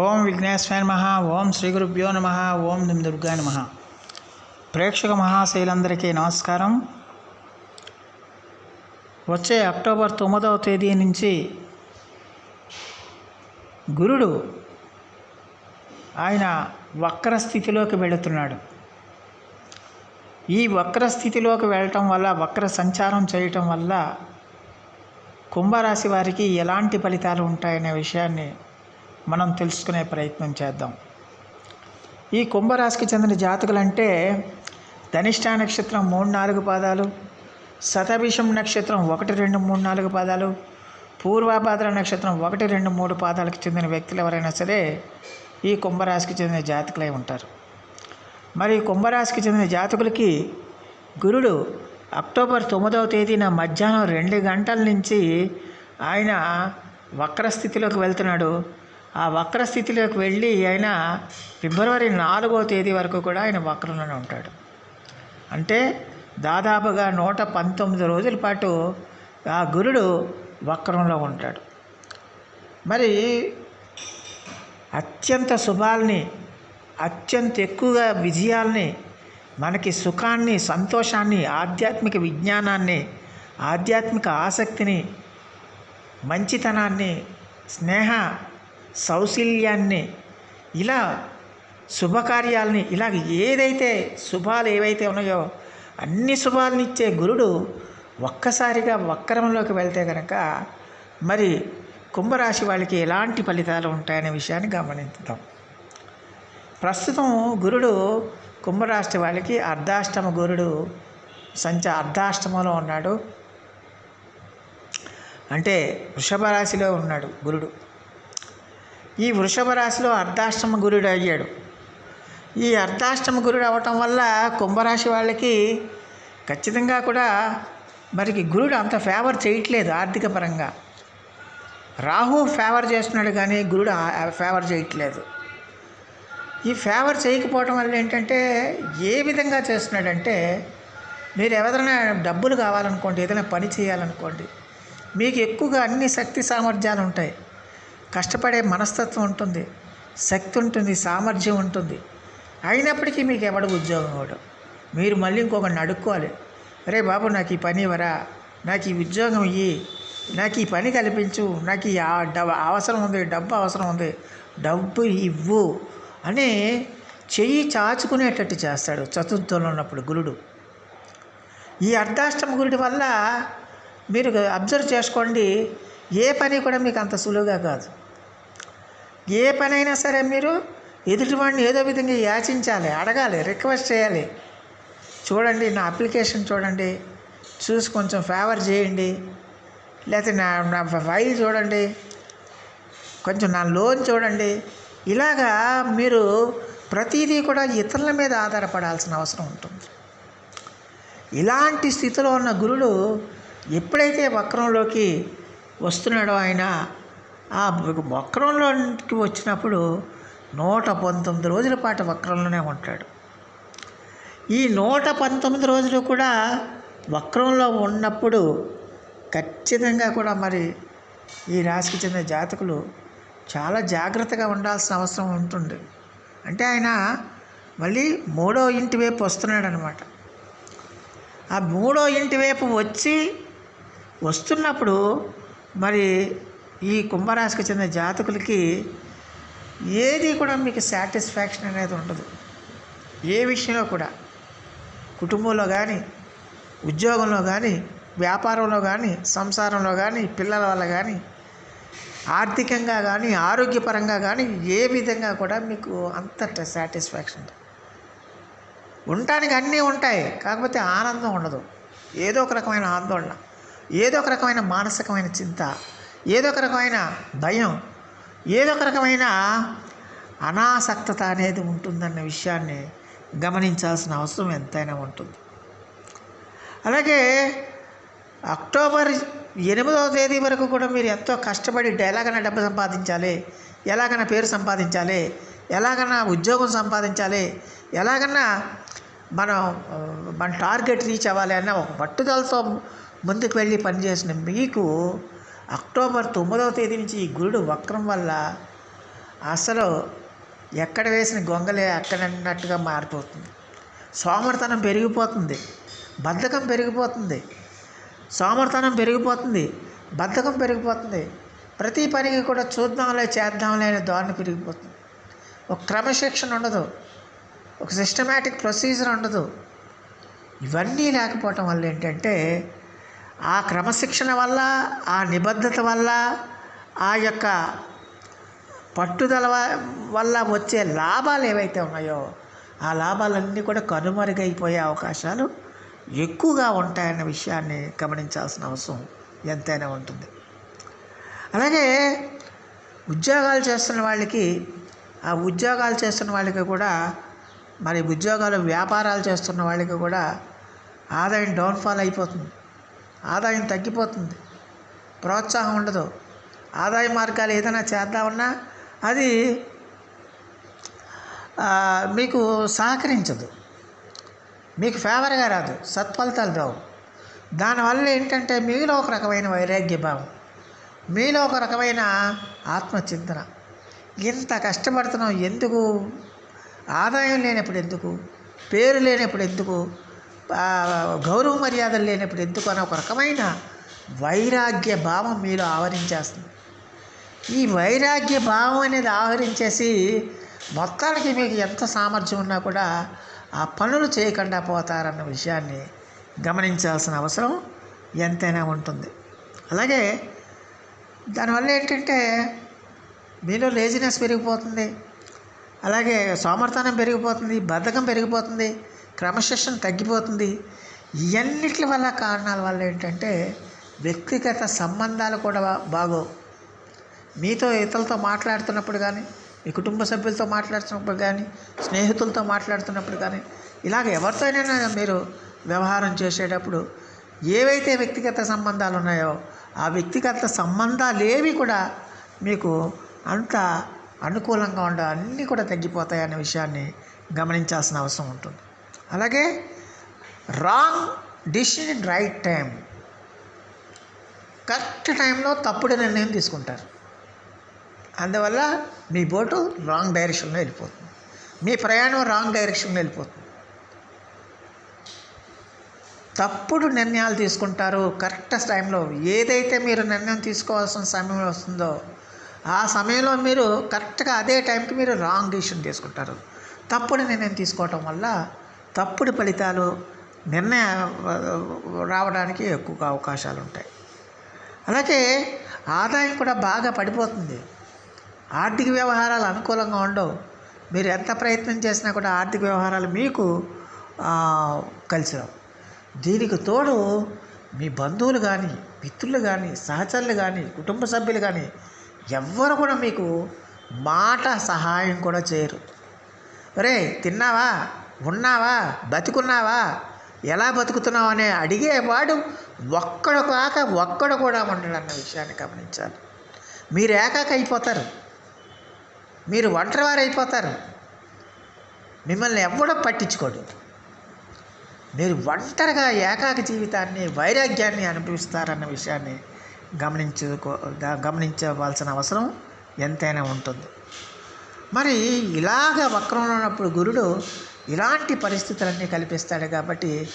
ఓం విఘ్నేశ్వర నమ ఓం శ్రీ గురుభ్యో నమ ఓం నిమ్ దుర్గా నమ. ప్రేక్షక మహాశైలందరికీ నమస్కారం. వచ్చే అక్టోబర్ తొమ్మిదవ తేదీ నుంచి గురుడు ఆయన వక్ర స్థితిలోకి వెళుతున్నాడు. ఈ వక్ర స్థితిలోకి వెళ్ళటం వల్ల వక్ర సంచారం చేయటం వల్ల కుంభరాశి వారికి ఎలాంటి ఫలితాలు ఉంటాయనే విషయాన్ని మనం తెలుసుకునే ప్రయత్నం చేద్దాం. ఈ కుంభరాశికి చెందిన జాతకులంటే ధనిష్ట నక్షత్రం మూడు నాలుగు పాదాలు శతభిషం నక్షత్రం ఒకటి రెండు మూడు నాలుగు పాదాలు పూర్వాభాద్ర నక్షత్రం ఒకటి రెండు మూడు పాదాలకు చెందిన వ్యక్తులు ఎవరైనా సరే ఈ కుంభరాశికి చెందిన జాతకులై ఉంటారు. మరి కుంభరాశికి చెందిన జాతకులకి గురుడు అక్టోబర్ తొమ్మిదవ తేదీన మధ్యాహ్నం రెండు గంటల నుంచి ఆయన వక్రస్థితిలోకి వెళ్తున్నాడు. ఆ వక్రస్థితిలోకి వెళ్ళి ఆయన ఫిబ్రవరి నాలుగో తేదీ వరకు కూడా ఆయన వక్రంలోనే ఉంటాడు. అంటే దాదాపుగా నూట పంతొమ్మిది రోజుల పాటు ఆ గురుడు వక్రంలో ఉంటాడు. మరి అత్యంత శుభాల్ని అత్యంత ఎక్కువగా విజయాల్ని మనకి సుఖాన్ని సంతోషాన్ని ఆధ్యాత్మిక విజ్ఞానాన్ని ఆధ్యాత్మిక ఆసక్తిని మంచితనాన్ని స్నేహ సౌశల్యాన్ని ఇలా శుభకార్యాలని ఇలా ఏదైతే శుభాలు ఏవైతే ఉన్నాయో అన్ని శుభాలను ఇచ్చే గురుడు ఒక్కసారిగా వక్రంలోకి వెళ్తే కనుక మరి కుంభరాశి వాళ్ళకి ఎలాంటి ఫలితాలు ఉంటాయనే విషయాన్ని గమనిద్దాం. ప్రస్తుతం గురుడు కుంభరాశి వాళ్ళకి అర్ధాష్టమ గురుడు సంచ అర్ధాష్టమంలో ఉన్నాడు. అంటే వృషభ రాశిలో ఉన్నాడు గురుడు. ఈ వృషభ రాశిలో అర్ధాష్టమ గురుడు అయ్యాడు. ఈ అర్ధాష్టమ గురుడు అవ్వటం వల్ల కుంభరాశి వాళ్ళకి ఖచ్చితంగా కూడా మరికి గురుడు అంత ఫేవర్ చేయట్లేదు ఆర్థిక పరంగా. రాహు ఫేవర్ చేస్తున్నాడు కానీ గురుడు ఫేవర్ చేయట్లేదు. ఈ ఫేవర్ చేయకపోవటం వల్ల ఏంటంటే ఏ విధంగా చేస్తున్నాడంటే మీరు ఎవరైనా డబ్బులు కావాలనుకోండి ఏదైనా పని చేయాలనుకోండి మీకు ఎక్కువగా అన్ని శక్తి సామర్థ్యాలు ఉంటాయి. కష్టపడే మనస్తత్వం ఉంటుంది శక్తి ఉంటుంది సామర్థ్యం ఉంటుంది. అయినప్పటికీ మీకు ఎవడు ఉద్యోగం ఇవ్వడు. మీరు మళ్ళీ ఇంకొకరిని అడుక్కోవాలి. అరే బాబు నాకు ఈ పని ఇవ్వరా? నాకు ఈ ఉద్యోగం ఇయ్యి. నాకు ఈ పని కల్పించు. నాకు ఈ ఆ- అవసరం ఉంది డబ్బు అవసరం ఉంది. డబ్బు ఇవ్వు అని చెయ్యి చాచుకునేటట్టు చేస్తాడు చతుర్థంలో ఉన్నప్పుడు గురుడు. ఈ అర్ధాష్టమ గురుడి వల్ల మీరు అబ్జర్వ్ చేసుకోండి ఏ పని కూడా మీకు అంత సులువుగా కాదు. ఏ పనైనా సరే మీరు ఎదుటివాడిని ఏదో విధంగా యాచించాలి అడగాలి రిక్వెస్ట్ చేయాలి. చూడండి నా అప్లికేషన్ చూడండి. చూసి కొంచెం ఫేవర్ చేయండి. లేకపోతే నా నా ఫైల్ చూడండి. కొంచెం నా లోన్ చూడండి. ఇలాగా మీరు ప్రతిదీ కూడా ఇతరుల మీద ఆధారపడాల్సిన అవసరం ఉంటుంది. ఇలాంటి స్థితిలో ఉన్న గురుడు ఎప్పుడైతే వక్రంలోకి వస్తున్నాడో ఆయన ఆ వక్రంలోకి వచ్చినప్పుడు నూట పంతొమ్మిది రోజుల పాటు వక్రంలోనే ఉంటాడు. ఈ నూట పంతొమ్మిది రోజులు కూడా వక్రంలో ఉన్నప్పుడు ఖచ్చితంగా కూడా మరి ఈ రాశికి చెందిన జాతకులు చాలా జాగ్రత్తగా ఉండాల్సిన అవసరం ఉంటుంది. అంటే ఆయన మళ్ళీ మూడో ఇంటి వైపు వస్తున్నాడు అనమాట ఆ మూడో ఇంటి వైపు వచ్చి వస్తున్నప్పుడు మరి ఈ కుంభరాశికి చెందిన జాతకులకి ఏది కూడా మీకు సాటిస్ఫాక్షన్ అనేది ఉండదు. ఏ విషయంలో కూడా. కుటుంబంలో కానీ ఉద్యోగంలో కానీ వ్యాపారంలో కానీ సంసారంలో కానీ పిల్లల వల్ల కానీ ఆర్థికంగా కానీ ఆరోగ్యపరంగా కానీ ఏ విధంగా కూడా మీకు అంత సాటిస్ఫాక్షన్ ఉండటానికి అన్నీ ఉంటాయి కాకపోతే ఆనందం ఉండదు. ఏదో ఒక రకమైన ఆందోళన ఏదో ఒక రకమైన మానసికమైన చింత ఏదో ఒక రకమైన భయం ఏదో ఒక రకమైన అనాసక్తత అనేది ఉంటుందన్న విషయాన్ని గమనించాల్సిన అవసరం ఎంతైనా ఉంటుంది. అలాగే అక్టోబర్ ఎనిమిదవ తేదీ వరకు కూడా మీరు ఎంతో కష్టపడి ఎలాగైనా డబ్బు సంపాదించాలి ఎలాగైనా పేరు సంపాదించాలి ఎలాగైనా ఉద్యోగం సంపాదించాలి ఎలాగన్నా మనం మన టార్గెట్ రీచ్ అవ్వాలి అన్న ఒక పట్టుదలతో ముందుకు వెళ్ళి పనిచేసిన మీకు అక్టోబర్ తొమ్మిదవ తేదీ నుంచి ఈ గురుడు వక్రం వల్ల అసలు ఎక్కడ వేసిన గొంగలే అక్కడన్నట్టుగా మారిపోతుంది. సోమరతనం పెరిగిపోతుంది. బద్ధకం పెరిగిపోతుంది. సోమరతనం పెరిగిపోతుంది. బద్ధకం పెరిగిపోతుంది. ప్రతి పనికి కూడా చూద్దాంలే చేద్దాంలే అనే ధోరణి పెరిగిపోతుంది. ఒక క్రమశిక్షణ ఉండదు. ఒక సిస్టమేటిక్ ప్రొసీజర్ ఉండదు. ఇవన్నీ లేకపోవటం వల్ల ఏంటంటే ఆ క్రమశిక్షణ వల్ల ఆ నిబద్ధత వల్ల ఆ యొక్క పట్టుదల వల్ల వచ్చే లాభాలు ఏవైతే ఉన్నాయో ఆ లాభాలన్నీ కూడా కనుమరుగైపోయే అవకాశాలు ఎక్కువగా ఉంటాయన్న విషయాన్ని గమనించాల్సిన అవసరం ఎంతైనా ఉంటుంది. అలాగే ఉద్యోగాలు చేస్తున్న వాళ్ళకి ఆ ఉద్యోగాలు చేస్తున్న వాళ్ళకి కూడా మరి ఉద్యోగాలు వ్యాపారాలు చేస్తున్న వాళ్ళకి కూడా ఆదాయం డౌన్ఫాల్ అయిపోతుంది. ఆదాయం తగ్గిపోతుంది. ప్రోత్సాహం ఉండదు. ఆదాయ మార్గాలు ఏదైనా చేద్దామన్నా అది మీకు సహకరించదు. మీకు ఫేవర్గా రాదు. సత్ఫలితాలు రావు. దానివల్ల ఏంటంటే మీలో ఒక రకమైన వైరాగ్య భావం మీలో ఒక రకమైన ఆత్మచింతన. ఇంత కష్టపడుతున్నాం ఎందుకు? ఆదాయం లేనప్పుడు ఎందుకు? పేరు లేనప్పుడు ఎందుకు? గౌరవ మర్యాదలు లేనప్పుడు ఎందుకు అని ఒక రకమైన వైరాగ్య భావం మీలో ఆవరించేస్తుంది. ఈ వైరాగ్య భావం అనేది ఆవరించేసి మొత్తానికి మీకు ఎంత సామర్థ్యం ఉన్నా కూడా ఆ పనులు చేయకుండా పోతారన్న విషయాన్ని గమనించాల్సిన అవసరం ఎంతైనా ఉంటుంది. అలాగే దానివల్ల ఏంటంటే మీలో లేజినెస్ పెరిగిపోతుంది. అలాగే సోమర్థనం పెరిగిపోతుంది బద్ధకం పెరిగిపోతుంది. క్రమశిక్షణ తగ్గిపోతుంది. ఇవన్నిటి వల్ల కారణాల వల్ల ఏంటంటే వ్యక్తిగత సంబంధాలు కూడా బాగోవు. మీతో ఇతరులతో మాట్లాడుతున్నప్పుడు కానీ మీ కుటుంబ సభ్యులతో మాట్లాడుతున్నప్పుడు కానీ స్నేహితులతో మాట్లాడుతున్నప్పుడు కానీ ఇలాగ ఎవరితోనైనా మీరు వ్యవహారం చేసేటప్పుడు ఏవైతే వ్యక్తిగత సంబంధాలు ఉన్నాయో ఆ వ్యక్తిగత సంబంధాలు ఏవి కూడా మీకు అంత అనుకూలంగా ఉండ అన్నీ కూడా తగ్గిపోతాయి అనే విషయాన్ని గమనించాల్సిన అవసరం ఉంటుంది. అలాగే wrong decision in right time. Correct టైంలో తప్పుడు నిర్ణయం తీసుకుంటారు. అందువల్ల మీ బోటు రాంగ్ డైరెక్షన్లో వెళ్ళిపోతుంది. మీ ప్రయాణం రాంగ్ డైరెక్షన్లో వెళ్ళిపోతుంది. తప్పుడు నిర్ణయాలు తీసుకుంటారు. కరెక్ట్ టైంలో ఏదైతే మీరు నిర్ణయం తీసుకోవాల్సిన సమయం వస్తుందో ఆ సమయంలో మీరు కరెక్ట్గా అదే టైంకి మీరు రాంగ్ డిసిషన్ తీసుకుంటారు. తప్పుడు నిర్ణయం తీసుకోవటం వల్ల తప్పుడు ఫలితాలు నిర్ణయ రావడానికి ఎక్కువగా అవకాశాలు ఉంటాయి అలాగే ఆదాయం కూడా బాగా పడిపోతుంది. ఆర్థిక వ్యవహారాలు అనుకూలంగా ఉండవు. మీరు ఎంత ప్రయత్నం చేసినా కూడా ఆర్థిక వ్యవహారాలు మీకు ఆ, కలిసి రావు దీనికి తోడు మీ బంధువులు కానీ మిత్రులు కానీ సహచరులు కానీ కుటుంబ సభ్యులు కానీ ఎవ్వరు కూడా మీకు మాట సహాయం కూడా చేయరు. రే తిన్నావా? ఉన్నావా? బతుకున్నావా? ఎలా బతుకుతున్నావు అనే అడిగేవాడు ఒక్కడు కాక ఒక్కడు కూడా ఉండడు అన్న విషయాన్ని గమనించాలి. మీరు ఏకాక అయిపోతారు. మీరు ఒంటరివారు అయిపోతారు మిమ్మల్ని ఎవడో పట్టించుకోడు. మీరు ఒంటరిగా ఏకాక జీవితాన్ని వైరాగ్యాన్ని అనుభవిస్తారన్న విషయాన్ని గమనించుకో గమనించవలసిన అవసరం ఎంతైనా ఉంటుంది. మరి ఇలాగ వక్రంలో ఉన్నప్పుడు గురుడు ఇలాంటి పరిస్థితులన్నీ కల్పిస్తాడు కాబట్టి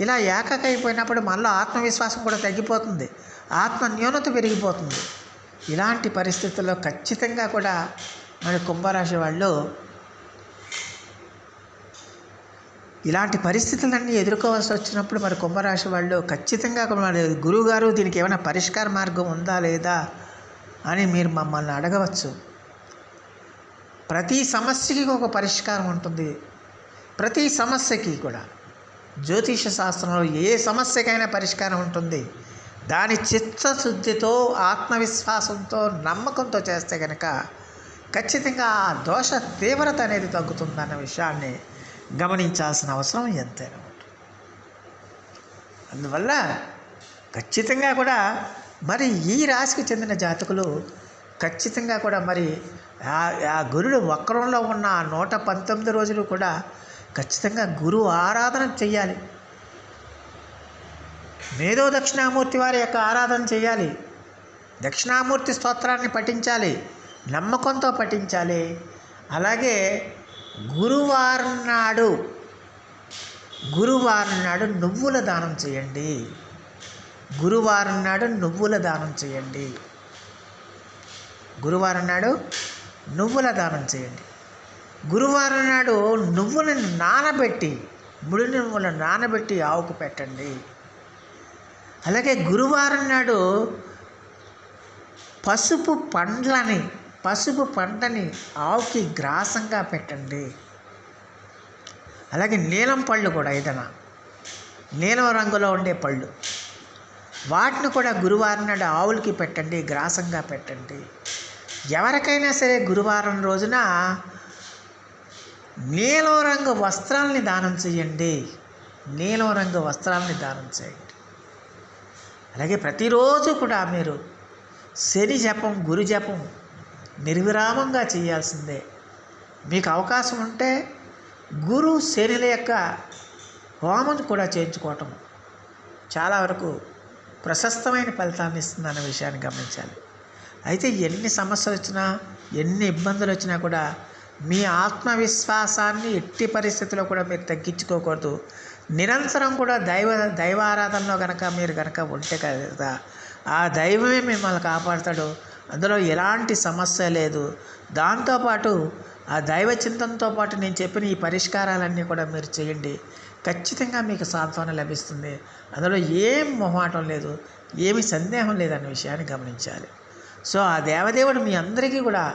ఇలా ఏకకైపోయినప్పుడు మనలో ఆత్మవిశ్వాసం కూడా తగ్గిపోతుంది. ఆత్మ న్యూనత పెరిగిపోతుంది. ఇలాంటి పరిస్థితుల్లో ఖచ్చితంగా కూడా మరి కుంభరాశి వాళ్ళు ఇలాంటి పరిస్థితులన్నీ ఎదుర్కోవాల్సి వచ్చినప్పుడు మరి కుంభరాశి వాళ్ళు ఖచ్చితంగా కూడా మరి గురువుగారు దీనికి ఏమైనా పరిష్కార మార్గం ఉందా లేదా అని మీరు మమ్మల్ని అడగవచ్చు. ప్రతి సమస్యకి ఒక పరిష్కారం ఉంటుంది. ప్రతి సమస్యకి కూడా జ్యోతిష శాస్త్రంలో ఏ సమస్యకైనా పరిష్కారం ఉంటుంది. దాని చిత్తశుద్ధితో ఆత్మవిశ్వాసంతో నమ్మకంతో చేస్తే కనుక ఖచ్చితంగా ఆ దోష తీవ్రత అనేది తగ్గుతుందన్న విషయాన్ని గమనించాల్సిన అవసరం ఎంతైనా ఉంటుంది. అందువల్ల ఖచ్చితంగా కూడా మరి ఈ రాశికి చెందిన జాతకులు ఖచ్చితంగా కూడా మరి ఆ గురుడు వక్రంలో ఉన్న నూట పంతొమ్మిది రోజులు కూడా ఖచ్చితంగా గురువు ఆరాధన చెయ్యాలి. మేధో దక్షిణామూర్తి వారి యొక్క ఆరాధన చేయాలి దక్షిణామూర్తి స్తోత్రాన్ని పఠించాలి. నమ్మకంతో పఠించాలి. అలాగే గురువారం నాడు గురువారం నాడు నువ్వుల దానం చేయండి గురువారం నాడు నువ్వుల దానం చేయండి గురువారం నాడు నువ్వుల దానం చేయండి గురువారం నాడు నువ్వుని నానబెట్టి ముడి నువ్వులను నానబెట్టి ఆవుకు పెట్టండి. అలాగే గురువారం నాడు పసుపు పండ్లని పసుపు పంటని ఆవుకి గ్రాసంగా పెట్టండి. అలాగే నీలం పళ్ళు కూడా ఏదైనా నీలం రంగులో ఉండే పళ్ళు వాటిని కూడా గురువారం నాడు ఆవులకి పెట్టండి గ్రాసంగా పెట్టండి. ఎవరికైనా సరే గురువారం రోజున నీలం రంగు వస్త్రాలని దానం చేయండి. నీలం రంగు వస్త్రాలని దానం చేయండి. అలాగే ప్రతిరోజు కూడా మీరు శని జపం గురు జపం నిర్విరామంగా చేయాల్సిందే. మీకు అవకాశం ఉంటే గురు శనిల యొక్క హోమం కూడా చేయించుకోవటం చాలా వరకు ప్రశస్తమైన ఫలితాన్ని ఇస్తుందన్న విషయాన్ని గమనించాలి. అయితే ఎన్ని సమస్యలు వచ్చినా ఎన్ని ఇబ్బందులు వచ్చినా కూడా మీ ఆత్మవిశ్వాసాన్ని ఎట్టి పరిస్థితుల్లో కూడా మీరు తగ్గించుకోకూడదు. నిరంతరం కూడా దైవ దైవారాధనలో కనుక మీరు కనుక ఉంటే కదా ఆ దైవమే మిమ్మల్ని కాపాడుతాడు. అందులో ఎలాంటి సమస్య లేదు. దాంతోపాటు ఆ దైవ చింతనతో పాటు నేను చెప్పిన ఈ పరిష్కారాలన్నీ కూడా మీరు చేయండి. ఖచ్చితంగా మీకు సాంత్వన లభిస్తుంది. అందులో ఏం మొహమాటం లేదు. ఏమి సందేహం లేదన్న విషయాన్ని గమనించాలి. సో ఆ దేవదేవుడు మీ అందరికీ కూడా